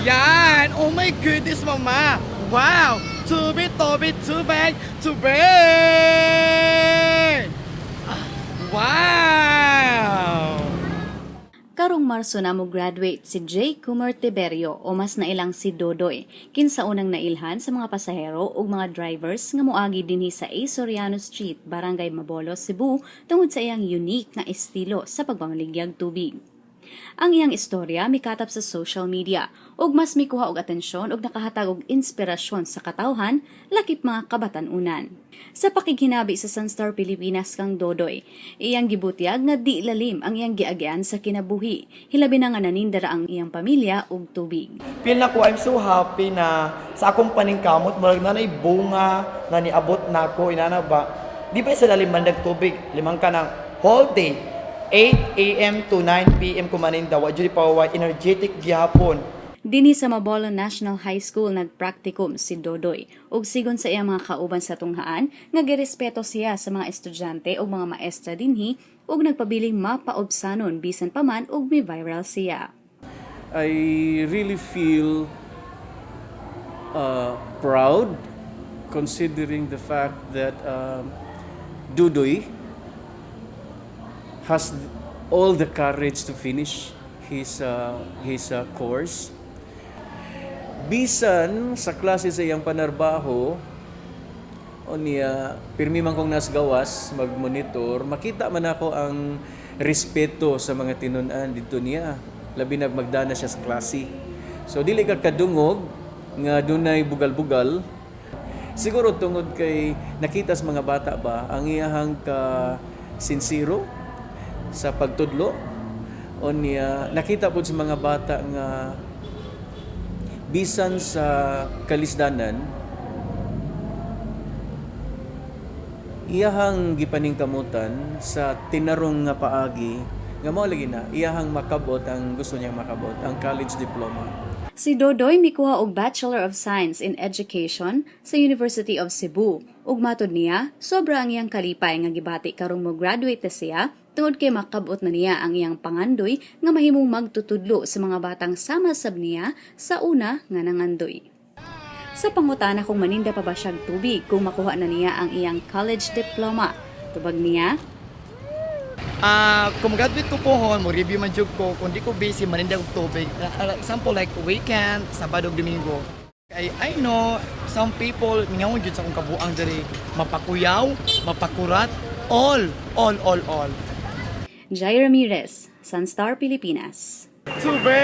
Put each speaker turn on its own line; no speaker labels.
Yan! Oh my goodness, mama! Wow! Tubig, tubig, tubig, tubig! Wow!
Karong Marso na mo graduate si J. Kumar Tiberio o mas nailang si Dodoy, kinsa unang nailhan sa mga pasahero ug mga drivers nga moagi dinhi sa A. Soriano Street, Barangay Mabolos, Cebu tungod sa iyang unique na estilo sa pagpamaligyag tubig. Ang iyang istorya mikatap sa social media ug mas mikuha og atensyon ug nakahatag og inspirasyon sa katawhan lakip mga kabatan-unan. Sa pakighinabi sa Sunstar Pilipinas kang Dodoy, iyang gibutyag nga di lalim ang iyang giagyan sa kinabuhi. Hilabi na nga nanindara ang iyang pamilya ug tubig.
Feel na ko, I'm so happy na sa akong paningkamot, marag na bunga na niabot na ako, inana ba? Di ba sa lalim mandag tubig, limang ka ng whole day, 8 a.m. to 9 p.m. kumaninda, wa dyan pa wa energetic gihapon.
Dinhi sa Mabolo National High School nagpraktikum si Dodoy ug sigon sa iyang mga kauban sa tunghaan nga girespeto siya sa mga estudyante ug mga maestra dinhi ug nagpabiling mapaobsanon bisan pa man ug mi viral siya.
I really feel uh, proud considering the fact that um, Dudoy has all the courage to finish his uh, his uh, course. Bisan sa klase sa iyang panarbaho, o niya, pirmi man kong nas gawas, mag-monitor, makita man ako ang respeto sa mga tinunan dito niya. Labi na magdana siya sa klase. So, dili ka kadungog, nga dunay bugal-bugal. Siguro tungod kay nakita sa mga bata ba, ang iyahang ka sincero sa pagtudlo, o niya, nakita po sa mga bata nga bisan sa kalisdanan, iyahang gipaningkamutan sa tinarong nga paagi. Nga mao lagi na iyahang makabot ang gusto niyang makabot ang college diploma
Si Dodoy mikuha og Bachelor of Science in Education sa University of Cebu. Ug matod niya, sobra ang iyang kalipay nga gibati karong mo graduate na siya tungod kay makabot na niya ang iyang pangandoy nga mahimong magtutudlo sa mga batang sama sab niya sa una nga nangandoy. Sa pangutana kung maninda pa ba siyang tubig kung makuha na niya ang iyang college diploma. Tubag niya,
Ah, kung graduate ko po hon, mo review man jud ko, kung di ko busy, maninda ko tubig. Uh, example like weekend, Sabado, Domingo. Kay I know some people ngawon jud sa akong kabuang diri mapakuyaw, mapakurat, all, all, all, all.
Jai Ramirez, Sunstar Pilipinas.
Tubig!